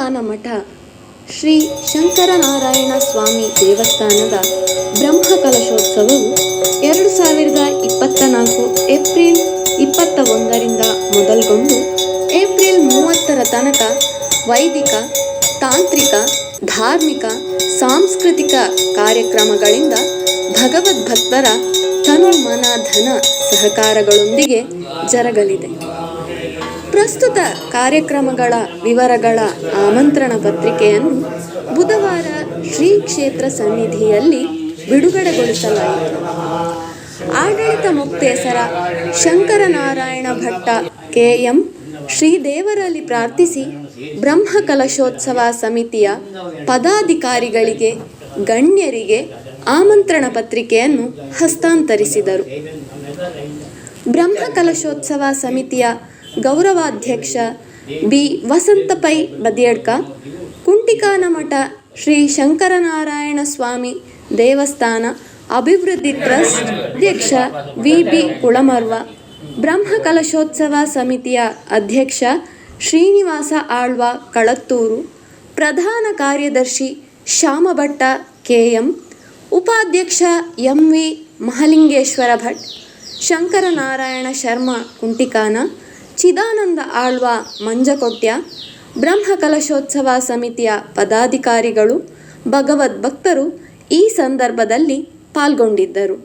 ಕುಂಟಿಕಾನ ಮಠ ಶ್ರೀ ಶಂಕರನಾರಾಯಣ ಸ್ವಾಮಿ ದೇವಸ್ಥಾನದ ಬ್ರಹ್ಮಕಲಶೋತ್ಸವವು ಎರಡು ಸಾವಿರದ ಇಪ್ಪತ್ತ ನಾಲ್ಕು ಏಪ್ರಿಲ್ ಇಪ್ಪತ್ತ ಒಂದರಿಂದ ಮೊದಲುಗೊಂಡು ಏಪ್ರಿಲ್ ಮೂವತ್ತರ ತನಕ ವೈದಿಕ, ತಾಂತ್ರಿಕ, ಧಾರ್ಮಿಕ, ಸಾಂಸ್ಕೃತಿಕ ಕಾರ್ಯಕ್ರಮಗಳಿಂದ ಭಗವದ್ಭಕ್ತರ ಧನ ಸಹಕಾರಗಳೊಂದಿಗೆ ಜರಗಲಿದೆ. ಪ್ರಸ್ತುತ ಕಾರ್ಯಕ್ರಮಗಳ ವಿವರಗಳ ಆಮಂತ್ರಣ ಪತ್ರಿಕೆಯನ್ನು ಬುಧವಾರ ಶ್ರೀ ಕ್ಷೇತ್ರ ಸನ್ನಿಧಿಯಲ್ಲಿ ಬಿಡುಗಡೆಗೊಳಿಸಲಾಯಿತು. ಆಡಳಿತ ಮುಕ್ತೇಸರ ಶಂಕರನಾರಾಯಣ ಭಟ್ಟ ಕೆಎಂ ಶ್ರೀದೇವರಲ್ಲಿ ಪ್ರಾರ್ಥಿಸಿ ಬ್ರಹ್ಮಕಲಶೋತ್ಸವ ಸಮಿತಿಯ ಪದಾಧಿಕಾರಿಗಳಿಗೆ, ಗಣ್ಯರಿಗೆ ಆಮಂತ್ರಣ ಪತ್ರಿಕೆಯನ್ನು ಹಸ್ತಾಂತರಿಸಿದರು. ಬ್ರಹ್ಮಕಲಶೋತ್ಸವ ಸಮಿತಿಯ ಗೌರವಾಧ್ಯಕ್ಷ ಬಿ. ವಸಂತ ಪೈ ಬದಿಯಡ್ಕ ಕುಂಟಿಕಾನ ಮಠ ಶ್ರೀ ಶಂಕರನಾರಾಯಣ ಸ್ವಾಮಿ ದೇವಸ್ಥಾನ ಅಭಿವೃದ್ಧಿ ಟ್ರಸ್ಟ್ ಅಧ್ಯಕ್ಷ ವಿ. ಬಿ. ಕುಳಮರ್ವ ಬ್ರಹ್ಮಕಲಶೋತ್ಸವ ಸಮಿತಿಯ ಅಧ್ಯಕ್ಷ ಶ್ರೀನಿವಾಸ ಆಳ್ವ ಕಳತ್ತೂರು, ಪ್ರಧಾನ ಕಾರ್ಯದರ್ಶಿ ಶ್ಯಾಮಭಟ್ಟ ಕೆಎಂ, ಉಪಾಧ್ಯಕ್ಷ ಎಂ ವಿ ಮಹಲಿಂಗೇಶ್ವರ ಭಟ್, ಶಂಕರನಾರಾಯಣ ಶರ್ಮಾ ಕುಂಟಿಕಾನ ಚಿದಾನಂದ ಆಳ್ವ ಮಂಜಕೊಟ್ಯ ಬ್ರಹ್ಮಕಲಶೋತ್ಸವ ಸಮಿತಿಯ ಪದಾಧಿಕಾರಿಗಳು ಭಗವದ್ಭಕ್ತರು ಈ ಸಂದರ್ಭದಲ್ಲಿ ಪಾಲ್ಗೊಂಡಿದ್ದರು.